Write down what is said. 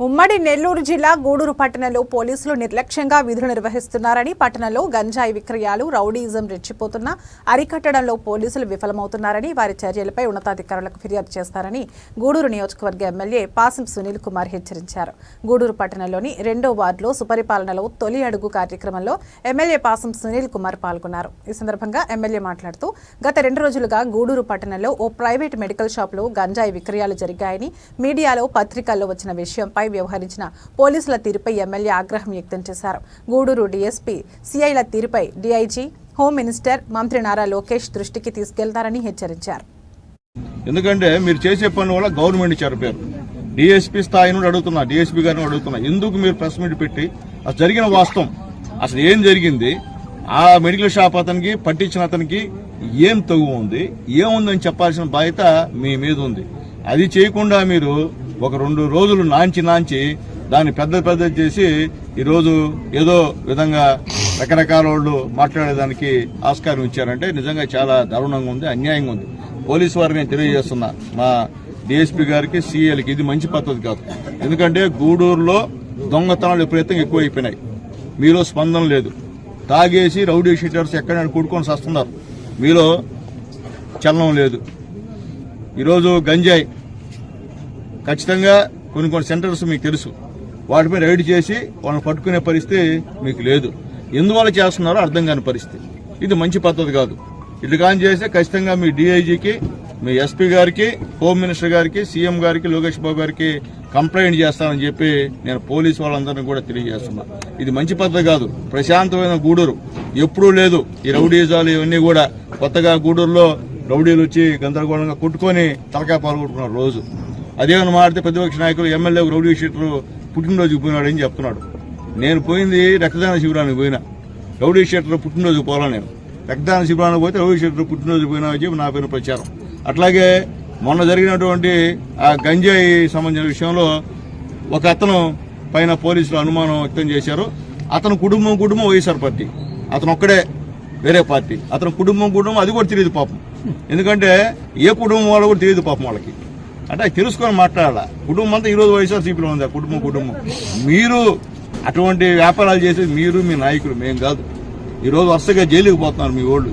ఉమ్మడి నెల్లూరు జిల్లా గూడూరు పట్టణంలో పోలీసులు నిర్లక్ష్యంగా విధులు నిర్వహిస్తున్నారని పట్టణంలో గంజాయి విక్రయాలు రౌడీయిజం రెచ్చిపోతున్నా అరికట్టడంలో పోలీసులు విఫలమవుతున్నారని వారి చర్యలపై ఉన్నతాధికారులకు ఫిర్యాదు చేస్తారని గూడూరు నియోజకవర్గ ఎమ్మెల్యే పాసం సునీల్ కుమార్ హెచ్చరించారు. గూడూరు పట్టణంలోని రెండో వార్డులో సుపరిపాలనలో తొలి అడుగు కార్యక్రమంలో ఎమ్మెల్యే పాసం సునీల్ కుమార్ పాల్గొన్నారు. ఈ సందర్భంగా ఎమ్మెల్యే మాట్లాడుతూ గత రెండు రోజులుగా గూడూరు పట్టణంలో ఓ ప్రైవేట్ మెడికల్ షాప్లో గంజాయి విక్రయాలు జరిగాయని మీడియాలో పత్రికల్లో వచ్చిన విషయంపై వ్యవహరించిన పోలీసుల తీరుపై ఎమ్మెల్యే ఆగ్రహం వ్యక్తం చేశారు. గూడూరు డీఎస్పీ సిఐల తీరుపై డీఐజీ హోమ్ మినిస్టర్ మంత్రి నారా లోకేష్ దృష్టికి తీసుకెళ్తారని హెచ్చరించారు. ఎందుకంటే మీరు చేసే పని వల్ల గవర్నమెంట్ చెరపారు. డిఎస్పీ స్థాయి నుండి అడుగుతున్నా డిఎస్పీ గారిని అడుగుతున్నా ఎందుకు మీరు ప్రెస్ మీట్ పెట్టి అసలు జరిగిన వాస్తవం అసలు ఏం జరిగింది ఆ మెడికల్ షాప్ అతనికి పట్టించిన అతనికి ఏం తగు ఉంది ఏముందని చెప్పాల్సిన బాధ్యత మీ మీద ఉంది. అది చేయకుండా మీరు ఒక రెండు రోజులు నాంచి నాంచి దాన్ని పెద్ద పెద్ద చేసి ఈరోజు ఏదో విధంగా రకరకాల వాళ్ళు మాట్లాడేదానికి ఆస్కారం ఇచ్చారంటే నిజంగా చాలా దారుణంగా ఉంది అన్యాయంగా ఉంది. పోలీసు వారిని నేను తెలియజేస్తున్నా. మా డిఎస్పీ గారికి సీఏలకి ఇది మంచి పద్ధతి కాదు. ఎందుకంటే గూడూరులో దొంగతనాలు విపరీతంగా ఎక్కువైపోయినాయి. మీలో స్పందన లేదు. తాగేసి రౌడీ షీటర్స్ ఎక్కడైనా కూడుకొని వస్తున్నారు మీలో చలనం లేదు. ఈరోజు గంజాయి ఖచ్చితంగా కొన్ని కొన్ని సెంటర్స్ మీకు తెలుసు. వాటిపై రైడ్ చేసి వాళ్ళని పట్టుకునే పరిస్థితి మీకు లేదు. ఎందువల్ల చేస్తున్నారో అర్థం కాని పరిస్థితి. ఇది మంచి పద్ధతి కాదు. ఇటు కాని చేస్తే ఖచ్చితంగా మీ డిఐజీకి మీ ఎస్పీ గారికి హోమ్ మినిస్టర్ గారికి సీఎం గారికి లోకేష్ బాబు గారికి కంప్లైంట్ చేస్తానని చెప్పి నేను పోలీసు వాళ్ళందరినీ కూడా తెలియజేస్తున్నా. ఇది మంచి పద్ధతి కాదు. ప్రశాంతమైన గూడూరు. ఎప్పుడూ లేదు ఈ రౌడీజాలు ఇవన్నీ కూడా. కొత్తగా గూడూరులో రౌడీలు వచ్చి గందరగోళంగా కొట్టుకొని తలకాయ పాల్గొట్టుకున్నారు రోజు. అదేమని మాడితే ప్రతిపక్ష నాయకులు ఎమ్మెల్యే రౌడీ షీటర్ పుట్టినరోజుకి పోయినాడు అని చెప్తున్నాడు. నేను పోయింది రక్తదాన శిబిరానికి పోయినా. రౌడీ షీటర్ పుట్టినరోజుకి పోలా నేను. రక్తదాన శిబిరానికి పోతే రౌడీ షీటర్ పుట్టినరోజు పోయినా అని చెప్పి నా పేరు ప్రచారం. అట్లాగే మొన్న జరిగినటువంటి ఆ గంజాయి సంబంధించిన విషయంలో ఒక అతను పైన పోలీసులు అనుమానం వ్యక్తం చేశారు. అతను కుటుంబం కుటుంబం వైఎస్ఆర్ పార్టీ. అతను ఒక్కడే వేరే పార్టీ. అతను కుటుంబం కుటుంబం అది కూడా తెలియదు పాపం. ఎందుకంటే ఏ కుటుంబం వాళ్ళు కూడా తెలియదు పాపం వాళ్ళకి. అంటే అది తెలుసుకొని మాట్లాడాల? కుటుంబం అంతా ఈరోజు వైఎస్ఆర్సీపీలో ఉంది ఆ కుటుంబం కుటుంబం. మీరు అటువంటి వ్యాపారాలు చేసేది మీరు మీ నాయకులు మేం కాదు. ఈరోజు వరుసగా జైలుకి పోతున్నారు మీ ఓళ్ళు.